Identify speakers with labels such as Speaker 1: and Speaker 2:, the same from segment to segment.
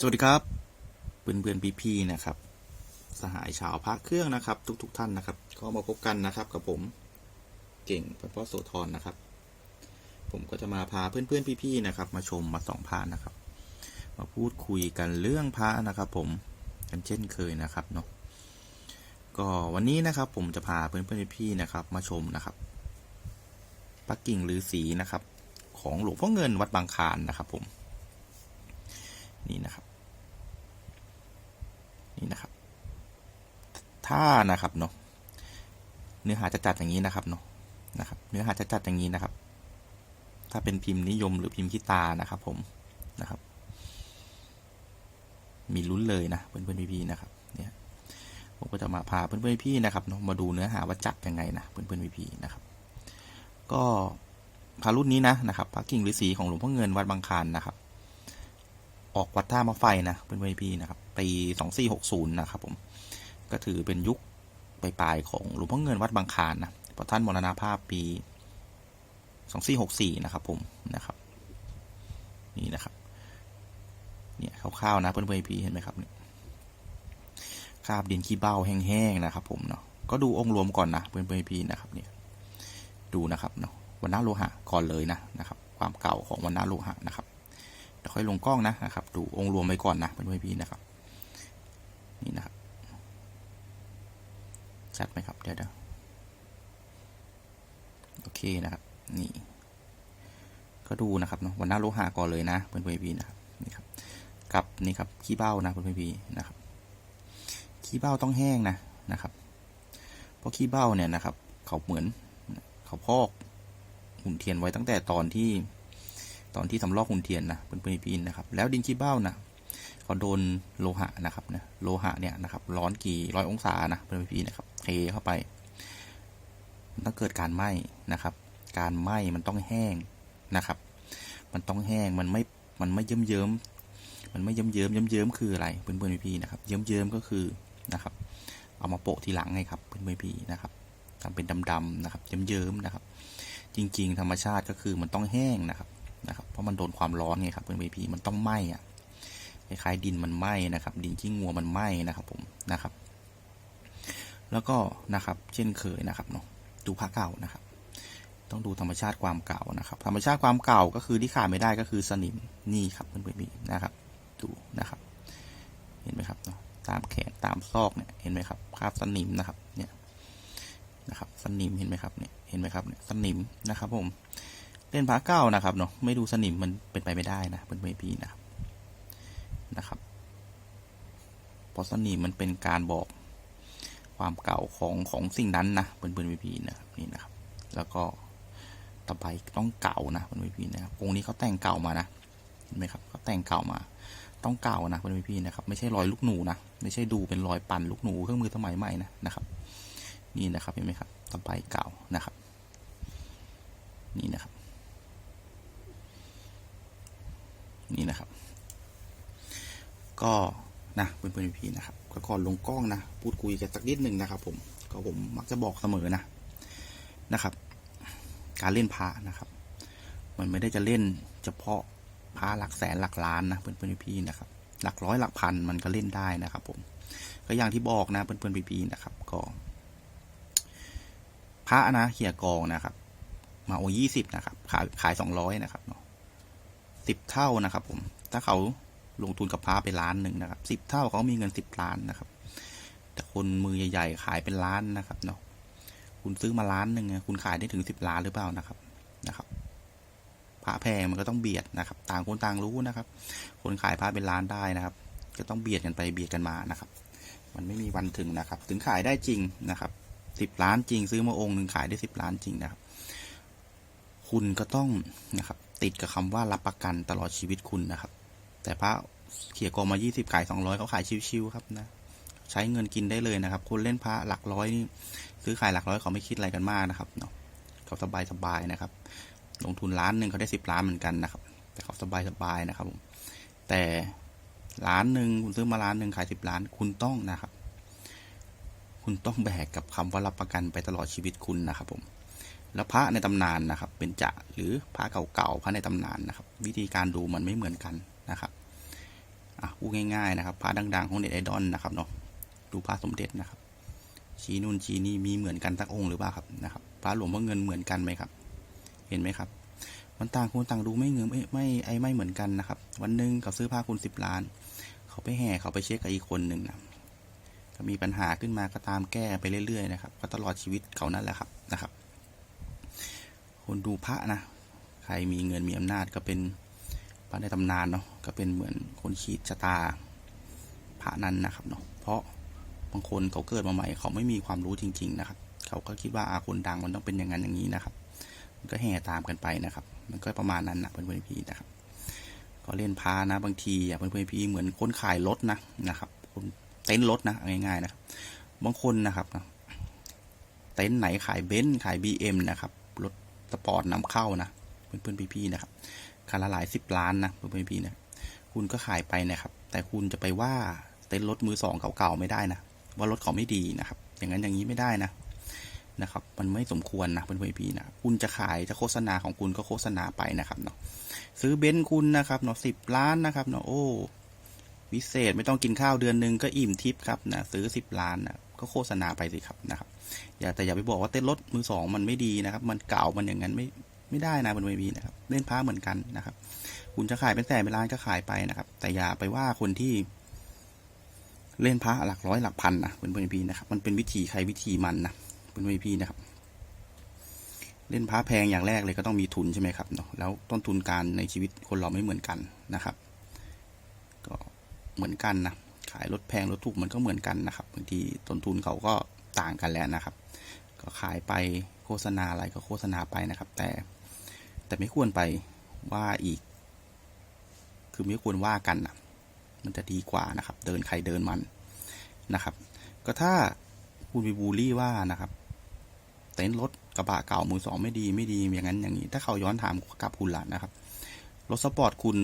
Speaker 1: สวัสดีครับเพื่อนเพื่อนพี่พี่นะครับ สหายชาวพระเครื่องนะครับ ทุกๆท่านนะครับ ก็มาพบกันนะครับกับผมเก่งพระพ่อโสธรนะครับ ผมก็จะมาพาเพื่อนเพื่อนพี่พี่นะครับ มาชมมาส่องพระนะครับ มาพูดคุยกันเรื่องพระนะครับ ผมกันเช่นเคยนะครับเนาะก็วันนี้นะครับผมจะพาเพื่อนเพื่อนพี่พี่ๆนะครับ มาชมนะครับพระกิ่งฤาษีนะครับ ของหลวงพ่อเงินวัดบางคลานนะครับ ผมนี่นะครับ นี่นะครับ ถ้านะครับเนาะเนื้อหาจะจัดอย่างนี้นะครับเนาะนะครับ เนื้อหาจะจัดอย่างนี้นะครับ ถ้าเป็นพิมพ์นิยมหรือพิมพ์ขี้ตานะครับ ผมนะครับ มีลุ้นเลยนะเพื่อนเพื่อนพี่ๆนะครับเนี่ยผมก็จะมาพาเพื่อนเพื่อนพี่นะครับเนาะมาดูเนื้อหาว่าจัดยังไงนะเพื่อนเพื่อนพี่ๆนะครับ ก็พารุ่นนี้นะนะครับพระกิ่งฤาษีของหลวงพ่อเงินวัดบางคานนะครับ ออกวัดท่ามาไฟนะเพื่อนๆพี่ๆนะครับปีสองสี่หกศูนย์นะครับผม ก็ถือเป็นยุคปลายๆของหลวงพ่อเงินวัดบางคานนะเพราะท่านมรณภาพปีสองสี่หกสี่นะครับผมนะครับนี่นะครับเนี่ยคร่าวๆนะเพื่อนๆพี่เห็นไหมครับเนี่ยคราบดินขี้เบ้าแห้งๆนะครับ ผมเนาะก็ดูองค์รวมก่อนนะเพื่อนๆพี่นะครับเนี่ยดูนะครับเนาะวันน้าโลหะก่อนเลยนะนะครับ ความเก่าของวันน้าโลหะนะครับเดี๋ยวค่อยลงกล้องนะนะครับ ดูองค์รวมไปก่อนนะเพื่อนๆพี่นะครับ นี่นะครับ ชัดไหมครับ เดี๋ยวเดี๋ยวโอเคนะครับ นี่ ก็ดูนะครับเนาะวันหน้าโลหะก่อนเลยนะเพื่อนๆพี่ๆนะครับนี่ครับ กับนี่ครับขี้เบ้านะเพื่อนๆพี่ๆนะครับขี้เบ้าต้องแห้งนะนะครับ เพราะขี้เบ้าเนี่ยนะครับ เขาเหมือนเขาพอกหุ่นเทียนไว้ตั้งแต่ตอนที่ตอนที่สำลอกหุ่นเทียนนะเพื่อนๆพี่ๆนะครับ แล้วดินขี้เบ้านะ ก็โดนโลหะนะครับนะโลหะเนี่ยนะครับร้อนกี่ร้อยองศานะเพื่อนพี่นะครับเทเข้าไป มันต้องเกิดการไหม้นะครับ การไหม้มันต้องแห้งนะครับ มันต้องแห้งมันไม่มันไม่เยิ้มเยิ้มมันไม่เยิ้มเยิ้มเยิ้มเยิ้มคืออะไรเพื่อนๆพี่ๆนพี่นะครับเยิ้มเยิ้มก็คือนะครับ เอามาโปะทีหลังไงครับเพื่อนๆพี่ๆนพี่นะครับทำเป็นดำๆนะครับเยิ้มเยิ้มนะครับ จริง ๆ ธรรมชาติก็คือมันต้องแห้งนะครับนะครับ เพราะมันโดนความร้อนไงครับเพื่อนๆพี่มันต้องไหม้อะ คล้ายๆดินมันไหม้นะครับ ดินขี้งัวมันไหม้นะครับผมนะครับ แล้วก็นะครับ เช่นเคยนะครับเนาะดูพระเก่านะครับ ต้องดูธรรมชาติความเก่านะครับ ธรรมชาติความเก่าก็คือที่ขาดไม่ได้ก็คือสนิมนี่ครับเพื่อนๆนะครับ ดูนะครับ เห็นไหมครับเนาะตามแขนตามซอกเนี่ยเห็นไหมครับคราบสนิมนะครับเนี่ยนะครับสนิมเห็นไหมครับเนี่ยเห็นไหมครับเนี่ยสนิมนะครับผมเล่นพระเก่านะครับเนาะไม่ดูสนิมมันเป็นไปไม่ได้นะเพื่อนๆพี่นะครับ นะครับเพราะสนิมมันเป็นการบอกความเก่าของของสิ่งนั้นนะเพื่อนเพื่อนพีนะครับนี่นะครับ แล้วก็ตะไบต้องเก่านะเพื่อนพีนะครับองค์นี้เขาแต่งเก่ามานะเห็นไหมครับเขาแต่งเก่ามาต้องเก่านะเพื่อนพีนะครับ ไม่ใช่รอยลูกหนูนะไม่ใช่ดูเป็นรอยปั่นลูกหนูเครื่องมือสมัยใหม่นะนะครับ นี่นะครับเห็นไหมครับตะไบเก่านะครับ นี่นะครับ นี่นะครับ ก็นะเพื่อนเพื่อนพี่นะครับก็ก่อนลงกล้องนะพูดคุยกันสักนิดหนึ่งนะครับ ผมก็ผมมักจะบอกเสมอนะนะครับ การเล่นพระนะครับ มันไม่ได้จะเล่นเฉพาะพระหลักแสนหลักล้านนะเพื่อนเพื่อนพี่นะครับ หลักร้อยหลักพันมันก็เล่นได้นะครับ ผม ก็อย่างที่บอกนะเพื่อนเพื่อนพี่นะครับ ก็พระนะเขี่ยกองนะครับ มาโอยี่สิบนะครับ ขายขายสองร้อยนะครับเนาะสิบเท่านะครับ ผม ถ้าเขา ลงทุนกับพระไปล้านหนึ่งนะครับสิบเท่าเขามีเงินสิบล้านนะครับ แต่คนมือใหญ่ ๆ ขายเป็นล้านนะครับเนาะคุณซื้อมาล้านหนึ่งอะคุณขายได้ถึงสิบล้านหรือเปล่านะครับนะครับพระแพงมันก็ต้องเบียดนะครับ ต่างคนต่างรู้นะครับ คนขายพระเป็นล้านได้นะครับ ก็ต้องเบียดกันไปเบียดกันมานะครับ มันไม่มีวันถึงนะครับ ถึงขายได้จริงนะครับสิบล้านจริง ซื้อมาองค์หนึ่งขายได้สิบล้านจริงนะครับ คุณก็ต้องนะครับ ติดกับคำว่ารับประกันตลอดชีวิตคุณนะครับ แต่พระ เขี่ยกองมา 20 ขาย 200เขาขายชิวๆครับนะใช้เงินกินได้เลยนะครับ คนเล่นพระหลักร้อยนี่ซื้อขายหลักร้อยเขาไม่คิดอะไรกันมากนะครับเนาะเขาสบายสบายๆนะครับ ลงทุนล้านหนึ่งเขาได้สิบล้านเหมือนกันนะครับ แต่เขาสบายสบายๆนะครับผมแต่ล้านหนึ่งคุณซื้อมาล้านหนึ่งขายสิบล้านคุณต้องนะครับ คุณต้องแบกกับคำว่ารับประกันไปตลอดชีวิตคุณนะครับผมแล้วพระในตำนานนะครับ เป็นจะหรือพระเก่าๆพระในตำนานนะครับ วิธีการดูมันไม่เหมือนกันนะครับ อะพูดง่ายๆนะครับพระดัง ๆ ของเน็ตไอดอลนะครับเนาะดูพระสมเด็จนะครับ ชี้นู่นชี้นี่มีเหมือนกันสักองค์หรือเปล่าครับนะครับพระหลวงพ่อเงินเหมือนกันไหมครับ เห็นไหมครับ มันต่างคนต่างดูไม่เงินไม่ไม่ไอไม่เหมือนกันนะครับ วันหนึ่งเขาซื้อผ้าคุณสิบล้าน เขาไปแห่เขาไปเช็คกับอีกคนหนึ่งนะก็มีปัญหาขึ้นมาก็ตามแก้ไปเรื่อยๆนะครับ ก็ตลอดชีวิตเขานั่นแหละครับนะครับ คนดูพระนะ ใครมีเงินมีอำนาจก็เป็น ระในตำนานเนาะก็เป็นเหมือนคนขีดชะตาพระนั้นนะครับเนาะเพราะบางคนเขาเกิดมาใหม่เขาไม่มีความรู้จริง ๆ นะครับ เขาก็คิดว่าอาคนดังมันต้องเป็นอย่างนั้นอย่างนี้นะครับ มันก็แห่ตามกันไปนะครับ มันก็ประมาณนั้นนะเพื่อนๆพี่นะครับก็เล่นพานะบางทีอะเพื่อนๆพี่เหมือนคนขายรถนะนะครับ คนเต็นท์รถนะง่ายๆนะครับ บางคนนะครับเต็นท์ไหนขายเบนซ์ขายบีเอ็มนะครับรถสปอร์ตนำเข้านะเพื่อนๆพี่ๆนะครับ คันละหลายสิบล้านนะเพื่อนพี่นะคุณก็ขายไปนะครับ แต่คุณจะไปว่าเต็นท์รถมือสองเก่าๆไม่ได้นะว่ารถเขาไม่ดีนะครับ อย่างนั้นอย่างนี้ไม่ได้นะนะครับ มันไม่สมควรนะเพื่อนๆพี่นะคุณจะขายจะโฆษณาของคุณก็โฆษณาไปนะครับเนาะซื้อเบนซ์คุณนะครับเนาะสิบล้านนะครับเนาะโอ้วิเศษไม่ต้องกินข้าวเดือนหนึ่งก็อิ่มทิพย์ครับนะซื้อสิบล้านนะก็โฆษณาไปสิครับนะครับ อย่าแต่อย่าไปบอกว่าเต้นรถมือสองมันไม่ดีนะครับ มันเก่ามันอย่างนั้นไม่ ไม่ได้นะมันไม่มีนะครับ เล่นพระเหมือนกันนะครับ คุณจะขายเป็นแสนเป็นล้านก็ขายไปนะครับ แต่อย่าไปว่าคนที่ เล่นพระหลักร้อยหลักพันนะเป็นเพื่อนพี่นะครับ มันเป็นวิธีใครวิธีมันนะเป็นเพื่อนพี่นะครับ เล่นพระแพงอย่างแรกเลยก็ต้องมีทุนใช่ไหมครับเนาะแล้วต้นทุนการในชีวิตคนเราไม่เหมือนกันนะครับ ก็เหมือนกันนะขายรถแพงรถถูกมันก็เหมือนกันนะครับบางทีต้นทุนเขาก็ต่างกันแล้วนะครับ ก็ขายไปโฆษณาอะไรก็โฆษณาไปนะครับ แต่ แต่ไม่ควรไปว่าอีก คือไม่ควรว่ากันนะมันจะดีกว่านะครับ เดินใครเดินมันนะครับ ก็ถ้าคุณไปบูลลี่ว่านะครับ เต็นท์รถกระบะเก่ามือสองไม่ดีไม่ดีอย่างนั้นอย่างนี้ ถ้าเขาย้อนถามกลับคุณล่ะนะครับ รถสปอร์ตคุณ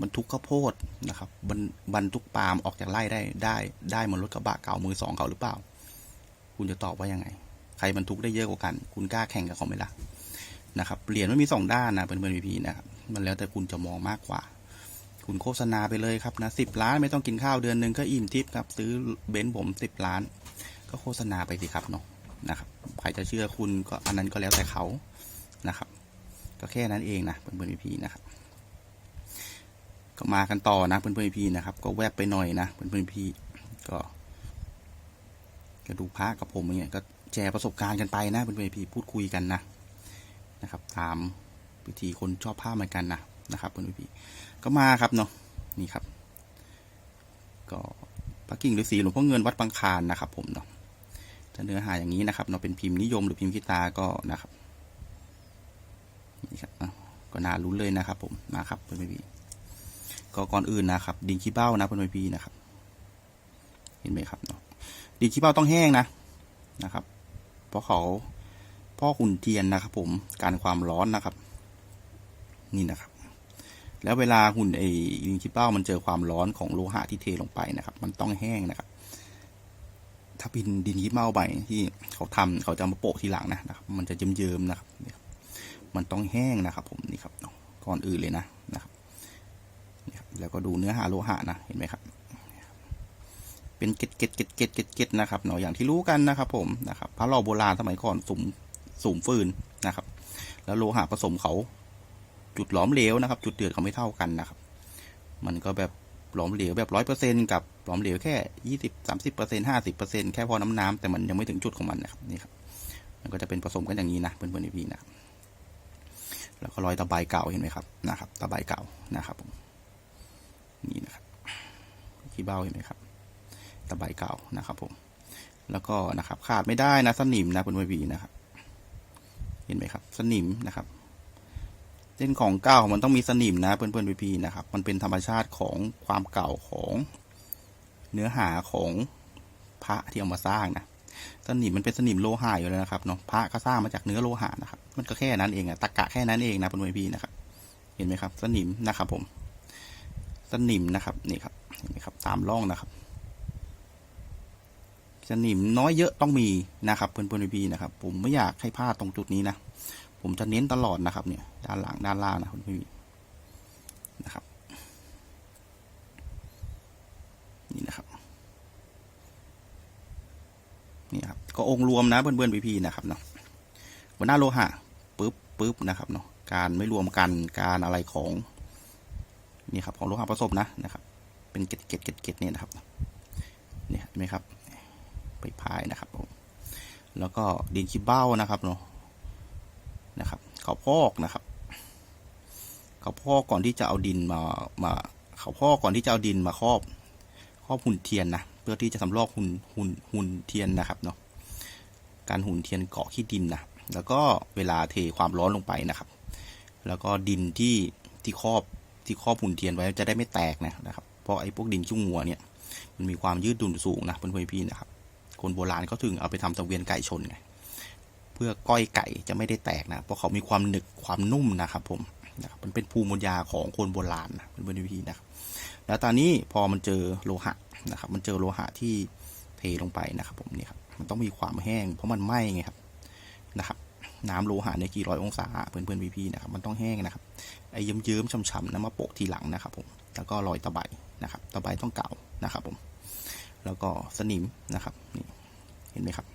Speaker 1: บรรทุกข้าวโพดนะครับบรรบรรทุกปาล์มออกจากไร่ได้ได้ได้เหมือนรถกระบะเก่ามือสองเขาหรือเปล่า คุณจะตอบว่ายังไง ใครบรรทุกได้เยอะกว่ากัน คุณกล้าแข่งกับเขาไหมล่ะ นะครับเหรียญมันมีสองด้านนะเป็นเพื่อนพี่นะครับมันแล้วแต่คุณจะมองมากกว่า คุณโฆษณาไปเลยครับนะสิบล้านไม่ต้องกินข้าวเดือนหนึ่งก็อิ่มทิพย์ครับ ซื้อเบนซ์ผมสิบล้าน ก็โฆษณาไปสิครับเนาะนะครับใครจะเชื่อคุณก็อันนั้นก็แล้วแต่เขานะครับ ก็แค่นั้นเองนะเพื่อนๆพี่ๆนะครับก็มากันต่อนะเพื่อนๆพี่ๆนะครับ ก็แวบไปหน่อยนะเพื่อนๆพี่ก็ก็ดูพระกับผมเนี่ยก็แชร์ประสบการณ์กันไปนะเพื่อนๆพี่พูดคุยกันนะ นะครับ ตามวิธีคนชอบผ้าเหมือนกันนะนะครับเพื่อนพี่ก็มาครับเนาะนี่ครับ ก็พระกิ่งฤาษีหลวงพ่อเงินวัดบางคานนะครับ ผมเนาะถ้าเนื้อหาอย่างนี้นะครับเนาะเป็นพิมพ์นิยมหรือพิมพ์คิตาก็นะครับนี่ครับก็น่าลุ้นเลยนะครับ ผมมาครับเพื่อนพี่ก็ก่อนอื่นนะครับ ดินขี้เบ้านะเพื่อนพี่นะครับ เห็นไหมครับเนาะดินขี้เบ้าต้องแห้งนะนะครับ เพราะเขา พ่อขุนเทียนนะครับ ผมการความร้อนนะครับ นี่นะครับ แล้วเวลาหุ่นไอ้ดินขี้เป้ามันเจอความร้อนของโลหะที่เทลงไปนะครับ มันต้องแห้งนะครับ ถ้าเป็นดินขี้เป้าใบที่เขาทำเขาจะมาโปะทีหลังนะนะครับ มันจะเยิ้มๆนะครับนี่ครับ มันต้องแห้งนะครับ ผมนี่ครับก่อนอื่นเลยนะนะครับนี่ครับแล้วก็ดูเนื้อหาโลหะนะเห็นไหมครับเป็นเกล็ดเกล็ดเกล็ดเกล็ดเกล็ดเก็ดนะครับเนาะอย่างที่รู้กันนะครับ ผมนะครับพระหล่อโบราณสมัยก่อนสุ่ม สุมฟืนนะครับ แล้วโลหะผสมเขาจุดหลอมเหลวนะครับ จุดเดือดเขาไม่เท่ากันนะครับ มันก็แบบหลอมเหลวแบบร้อยเปอร์เซ็นกับหลอมเหลวแค่ยี่สิบสามสิบเปอร์เซ็นห้าสิบเปอร์เซ็นแค่พอน้ำน้ำแต่มันยังไม่ถึงจุดของมันนะครับนี่ครับ มันก็จะเป็นผสมกันอย่างนี้นะเพื่อนๆพี่ๆนะแล้วก็รอยตะไบเก่าเห็นไหมครับนะครับตะไบเก่านะครับผมนี่นะครับขี้เบ้าเห็นไหมครับตะไบเก่านะครับผมแล้วก็นะครับขาดไม่ได้นะสนิมนะเพื่อนๆพี่ๆนะครับ เห็นไหมครับ สนิมนะครับเส้นของเก่ามันต้องมีสนิมนะเพื่อนๆพี่ๆนะครับ มันเป็นธรรมชาติของความเก่าของเนื้อหาของพระที่เอามาสร้างนะสนิมมันเป็นสนิมโลหะอยู่แล้วนะครับเนาะพระก็สร้างมาจากเนื้อโลหะนะครับ มันก็แค่นั้นเองอะตะกะแค่นั้นเองนะเพื่อนๆพี่นะครับ เห็นไหมครับ สนิมนะครับผม สนิมนะครับนี่ครับเห็นไหมครับตามร่องนะครับ สนิมน้อยเยอะต้องมีนะครับเพื่อนเพื่อนพี่นะครับ ผมไม่อยากให้พลาดตรงจุดนี้นะ ผมจะเน้นตลอดนะครับ เนี่ย ด้านหลังด้านล่างนะเพื่อนพี่นะครับ นี่นะครับนี่ครับก็องค์รวมนะเพื่อนเพื่อนพี่นะครับเนาะหัวหน้าโลหะปึ๊บปึ๊บนะครับเนาะการไม่รวมกันการอะไรของนี่ครับของโลหะผสมนะนะครับ เป็นเกตเกตเกตเกตเนี่ยนะครับนี่เห็นไหมครับ ไปพายนะครับผมแล้วก็ดินขี้เบ้านะครับเนาะนะครับเขาพอกนะครับเขาพอกก่อนที่จะเอาดินมามาเขาพอกก่อนที่จะเอาดินมาครอบครอบหุ่นเทียนนะเพื่อที่จะสำรอกหุ่นหุ่นหุ่นเทียนนะครับเนาะการหุ่นเทียนเกาะขี้ดินนะแล้วก็เวลาเทความร้อนลงไปนะครับ แล้วก็ดินที่ที่ครอบที่ครอบหุ่นเทียนไว้จะได้ไม่แตกนะนะครับ เพราะไอ้พวกดินขี้งัวเนี่ยมันมีความยืดหยุ่นสูงนะเพื่อนๆพี่นะครับ คนโบราณเขาถึงเอาไปทำสังเวียนไก่ชนไงเพื่อก้อยไก่จะไม่ได้แตกนะเพราะเขามีความหนึบความนุ่มนะครับ ผมนะครับมันเป็นภูมิปัญญาของคนโบราณนะเพื่อนๆพี่นะครับ แล้วตอนนี้พอมันเจอโลหะนะครับ มันเจอโลหะที่เทลงไปนะครับ ผมนี่ครับมันต้องมีความแห้ง เพราะมันไหม้ไงครับนะครับน้ำโลหะในกี่ร้อยองศาเพื่อนๆพี่ๆนะครับมันต้องแห้งนะครับไอ้เยิ้มๆช่ำๆน้ำมาโปะทีหลังนะครับ ผมแล้วก็รอยตะไบนะครับ ตะไบต้องเก่านะครับ ผม แล้วก็สนิมนะครับนี่เห็นไหมครับ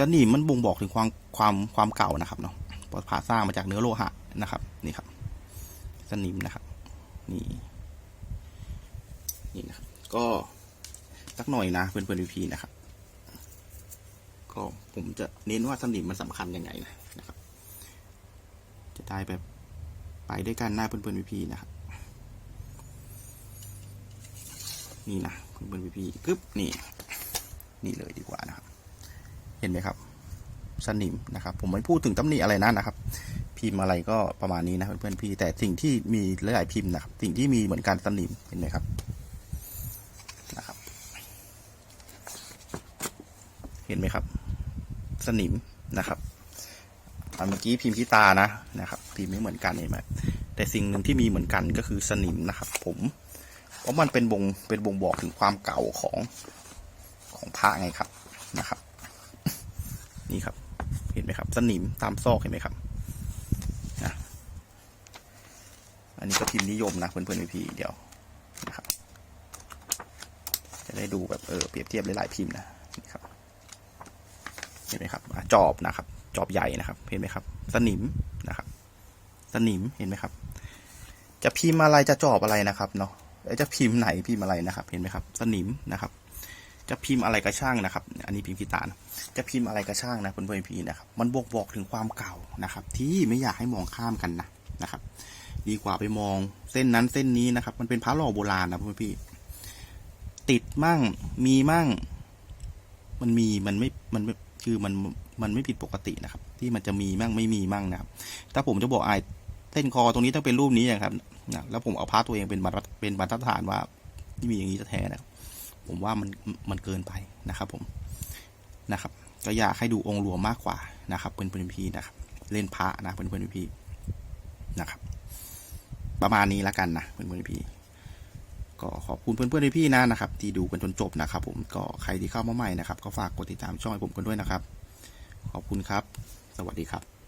Speaker 1: สนิมมันบ่งบอกถึงความความความเก่านะครับเนาะเพราะผ่าสร้างมาจากเนื้อโลหะนะครับนี่ครับ สนิมนะครับนี่นี่นะครับก็สักหน่อยนะเพื่อนๆพี่ๆนะครับ ก็ผมจะเน้นว่าสนิมมันสำคัญยังไงนะนะครับ จะได้แบบไปด้วยกันหน้าเพื่อนๆพี่ๆนะครับ นี่นะเพื่อนๆพี่ๆกึ๊บนี่ นี่เลยดีกว่านะครับ เห็นไหมครับ สนิมนะครับ ผมไม่พูดถึงตำหนิอะไรนะนะครับ พิมพ์อะไรก็ประมาณนี้นะเพื่อนๆพี่ แต่สิ่งที่มีหลายๆพิมพ์นะครับ สิ่งที่มีเหมือนกันสนิมเห็นไหมครับนะครับ เห็นไหมครับ สนิมนะครับอันเมื่อกี้พิมพ์ที่ตานะนะครับ พิมพ์ไม่เหมือนกันเห็นไหมแต่สิ่งหนึ่งที่มีเหมือนกันก็คือสนิมนะครับ ผม เพราะมันเป็นบ่งเป็นบ่งบอกถึงความเก่าของของพระไงครับนะครับ นี่ครับ เห็นไหมครับ สนิมตามซอกเห็นไหมครับนะอันนี้ก็พิมพ์นิยมนะเพื่อนๆพี่ๆเดี๋ยวนะครับ จะได้ดูแบบเออเปรียบเทียบหลายๆพิมพ์นะนี่ครับเห็นไหมครับจอบนะครับ จอบใหญ่นะครับ เห็นไหมครับ สนิมนะครับ สนิมเห็นไหมครับ จะพิมพ์อะไรจะจอบอะไรนะครับเนาะ จะพิมพ์ไหนพิมพ์อะไรนะครับ เห็นไหมครับ สนิมนะครับ จะพิมพ์อะไรก็ช่างนะครับ อันนี้พิมพ์กีตาร์นจะพิมพ์อะไรก็ช่างนะเพื่อนๆพี่นะครับ มันบอกบอกถึงความเก่านะครับ ที่ไม่อยากให้มองข้ามกันนะนะครับ ดีกว่าไปมองเส้นนั้นเส้นนี้นะครับ มันเป็นพระหล่อโบราณนะเพื่อนพี่ ติดมั่งมีมั่ง มันมีมันไม่มันไม่คือมันมันไม่ผิดปกตินะครับ ที่มันจะมีมั่งไม่มีมั่งนะครับ ถ้าผมจะบอกไอเส้นคอตรงนี้ต้องเป็นรูปนี้นะครับ นะแล้วผมเอาพาตัวเองเป็นบรรทัดเป็นบรรทัดฐานว่าที่มีอย่างนี้จะแท้นะครับผมว่ามันมันเกินไปนะครับ ผมนะครับ ก็อยากให้ดูองค์รวมมากกว่านะครับเพื่อนเพื่อนพี่นะครับ เล่นพระนะเพื่อนเพื่อนพี่นะครับ ประมาณนี้แล้วกันนะเพื่อนเพื่อนพี่ก็ขอบคุณเพื่อนๆพี่นะนะครับ ที่ดูกันจนจบนะครับ ผมก็ใครที่เข้ามาใหม่นะครับ ก็ฝากกดติดตามช่องให้ผมกันด้วยนะครับ ขอบคุณครับ สวัสดีครับ